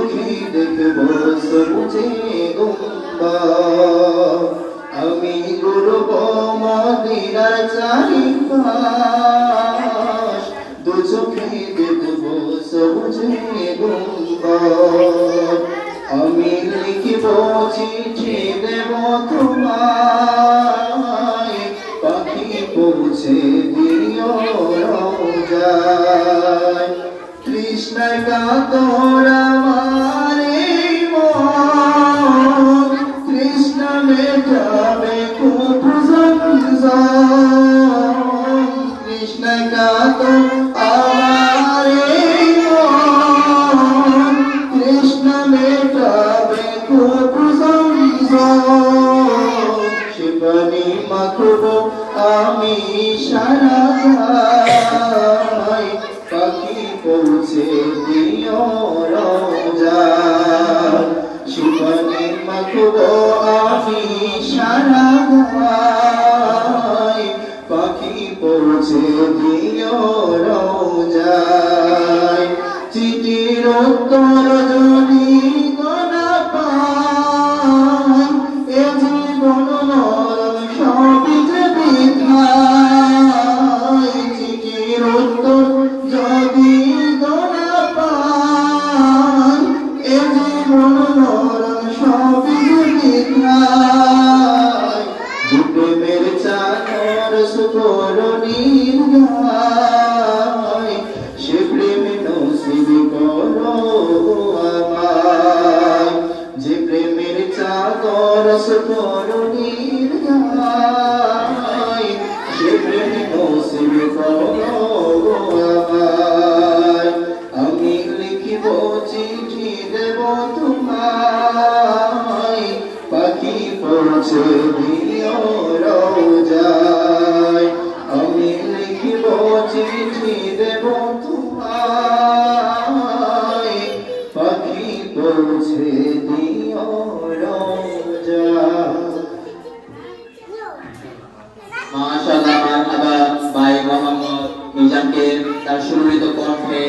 দু চোখে দেখব সবুজে গুম্বা আমি করব মদিনার চারি দু চোখে দেখব সবুজে আমি লিখিব চিঠি দেব তোমায়। পাখি পৌঁছে দিও রোজায় কৃষ্ণ কাতর কৃষ্ণ মেটাবে খুব কৃষ্ণ কাতর আমারে কৃষ্ণ মেটাবে খুব শিবনী মাখব আমি সারা মাখব আমি সারা গাই পাখি পৌঁছে দিও রোজায়। চিঠির উত্তর সুকরণীর গায়, সে প্রেম নসিব করো আমায়। যে প্রেমের চাকর সুকরণীর গায়, সে প্রেম নসিব করো আমায়। আমি লিখিব চিঠি দেব তোমায়, পাখি পৌঁছে দিও পৌঁছে দিও মাশাআল্লাহ মারহাবা ভাই মোহাম্মদ মিজানকে তার সুরিত কণ্ঠে